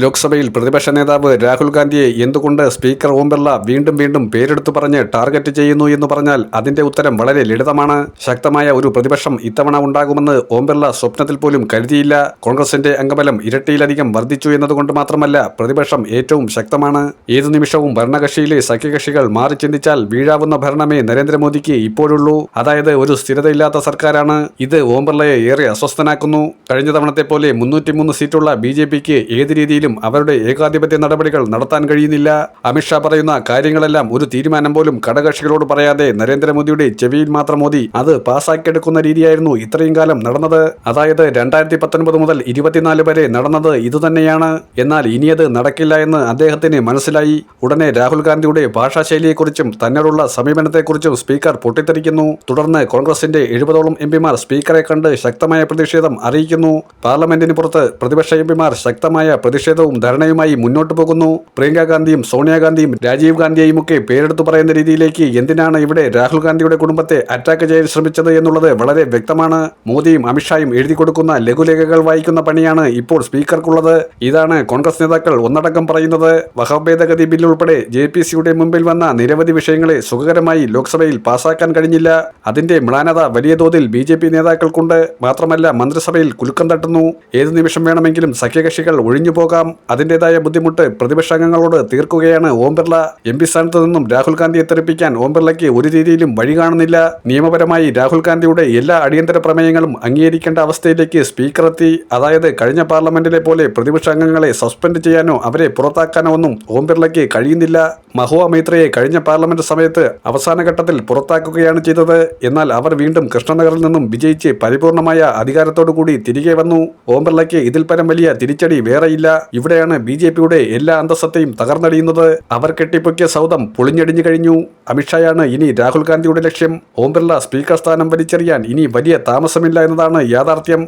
ലോക്സഭയിൽ പ്രതിപക്ഷ നേതാവ് രാഹുൽ ഗാന്ധിയെ എന്തുകൊണ്ട് സ്പീക്കർ ഓം ബിർള വീണ്ടും വീണ്ടും പേരെടുത്തു പറഞ്ഞ് ടാർഗറ്റ് ചെയ്യുന്നു എന്ന് പറഞ്ഞാൽ അതിന്റെ ഉത്തരം വളരെ ലളിതമാണ്. ശക്തമായ ഒരു പ്രതിപക്ഷം ഇത്തവണ ഉണ്ടാകുമെന്ന് ഓം ബിർള സ്വപ്നത്തിൽ പോലും കരുതിയില്ല. കോൺഗ്രസിന്റെ അംഗബലം ഇരട്ടിയിലധികം വർദ്ധിച്ചു എന്നതുകൊണ്ട് മാത്രമല്ല പ്രതിപക്ഷം ഏറ്റവും ശക്തമാണ്. ഏതു നിമിഷവും ഭരണകക്ഷിയിലെ സഖ്യകക്ഷികൾ മാറി ചിന്തിച്ചാൽ വീഴാവുന്ന ഭരണമേ നരേന്ദ്രമോദിക്ക് ഇപ്പോഴുള്ളൂ. അതായത് ഒരു സ്ഥിരതയില്ലാത്ത സർക്കാരാണ്. ഇത് ഓം ബിർളയെ ഏറെ അസ്വസ്ഥനാക്കുന്നു. കഴിഞ്ഞ തവണത്തെ പോലെ മുന്നൂറ്റിമൂന്ന് സീറ്റുള്ള ബി ജെ പിക്ക് രീതിയിലും അവരുടെ ഏകാധിപത്യ നടപടികൾ നടത്താൻ കഴിയുന്നില്ല. അമിത്ഷാ പറയുന്ന കാര്യങ്ങളെല്ലാം ഒരു തീരുമാനം പോലും ഘടകകക്ഷികളോട് പറയാതെ നരേന്ദ്രമോദിയുടെ ചെവിയിൽ മാത്രം മോദി അത് പാസാക്കിയെടുക്കുന്ന രീതിയായിരുന്നു ഇത്രയും കാലം നടന്നത്. അതായത് രണ്ടായിരത്തി പത്തൊൻപത് മുതൽ ഇരുപത്തിനാല് വരെ നടന്നത് ഇതുതന്നെയാണ്. എന്നാൽ ഇനിയത് നടക്കില്ല എന്ന് അദ്ദേഹത്തിന് മനസ്സിലായി. ഉടനെ രാഹുൽ ഗാന്ധിയുടെ ഭാഷാശൈലിയെക്കുറിച്ചും തന്നോടുള്ള സമീപനത്തെക്കുറിച്ചും സ്പീക്കർ പൊട്ടിത്തെറിക്കുന്നു. തുടർന്ന് കോൺഗ്രസിന്റെ എഴുപതോളം എം പിമാർ സ്പീക്കറെ കണ്ട് ശക്തമായ പ്രതിഷേധം അറിയിക്കുന്നു. പാർലമെന്റിന് പുറത്ത് പ്രതിപക്ഷ എം പിമാർ ശക്തമായ പ്രതിഷേധവും ധർണയുമായി മുന്നോട്ടു പോകുന്നു. പ്രിയങ്ക ഗാന്ധിയും സോണിയാഗാന്ധിയും രാജീവ് ഗാന്ധിയെയും ഒക്കെ പേരെടുത്തു പറയുന്ന രീതിയിലേക്ക് എന്തിനാണ് ഇവിടെ രാഹുൽ ഗാന്ധിയുടെ കുടുംബത്തെ അറ്റാക്ക് ചെയ്യാൻ ശ്രമിച്ചത് എന്നുള്ളത് വളരെ വ്യക്തമാണ്. മോദിയും അമിത്ഷായും എഴുതി കൊടുക്കുന്ന ലഘുലേഖകൾ വായിക്കുന്ന പണിയാണ് ഇപ്പോൾ സ്പീക്കർക്കുള്ളത്. ഇതാണ് കോൺഗ്രസ് നേതാക്കൾ ഒന്നടക്കം പറയുന്നത്. വഹഭേദഗതി ബില്ല് ഉൾപ്പെടെ ജെ പി സിയുടെ മുമ്പിൽ വന്ന നിരവധി വിഷയങ്ങളെ സുഖകരമായി ലോക്സഭയിൽ പാസാക്കാൻ കഴിഞ്ഞില്ല. അതിന്റെ മ്ലാനത വലിയ തോതിൽ ബി ജെ പി നേതാക്കൾക്കുണ്ട്. മാത്രമല്ല മന്ത്രിസഭയിൽ കുലുക്കം തട്ടുന്നു. ഏതു നിമിഷം വേണമെങ്കിലും സഖ്യകക്ഷികൾ ഒഴിഞ്ഞു പോകാം. അതിന്റേതായ ബുദ്ധിമുട്ട് പ്രതിപക്ഷാംഗങ്ങളോട് തീർക്കുകയാണ്. ഓം ബിർള എം പി സ്ഥാനത്ത് നിന്നും രാഹുൽ ഗാന്ധിയെ തെറിപ്പിക്കാൻ ഓം ബിർളയ്ക്ക് ഒരു രീതിയിലും വഴി കാണുന്നില്ല. നിയമപരമായി രാഹുൽ ഗാന്ധിയുടെ എല്ലാ അടിയന്തര പ്രമേയങ്ങളും അംഗീകരിക്കേണ്ട അവസ്ഥയിലേക്ക് സ്പീക്കർ എത്തി. അതായത് കഴിഞ്ഞ പാർലമെന്റിലെ പോലെ പ്രതിപക്ഷാംഗങ്ങളെ സസ്പെൻഡ് ചെയ്യാനോ അവരെ പുറത്താക്കാനോ ഒന്നും ഓം ബിർളയ്ക്ക് കഴിയുന്നില്ല. മഹുവ മൈത്രയെ കഴിഞ്ഞ പാർലമെന്റ് സമയത്ത് അവസാന ഘട്ടത്തിൽ പുറത്താക്കുകയാണ് ചെയ്തത്. എന്നാൽ അവർ വീണ്ടും കൃഷ്ണനഗറിൽ നിന്നും വിജയിച്ച് പരിപൂർണമായ അധികാരത്തോടു കൂടി തിരികെ വന്നു. ഓം ബിർളയ്ക്ക് ഇതിൽ പരം വലിയ തിരിച്ചടി വേറെയില്ല. ഇവിടെയാണ് ബി ജെ പിയുടെ എല്ലാ അന്തസ്സത്തെയും തകർന്നടിയുന്നത്. അവർ കെട്ടിപ്പൊക്കിയ സൗദം പൊളിഞ്ഞടിഞ്ഞു കഴിഞ്ഞു. അമിത്ഷായാണ് ഇനി രാഹുൽ ഗാന്ധിയുടെ ലക്ഷ്യം. ഓം ബിർള സ്പീക്കർ സ്ഥാനം വലിച്ചെറിയാൻ ഇനി വലിയ താമസമില്ല എന്നതാണ് യാഥാർത്ഥ്യം.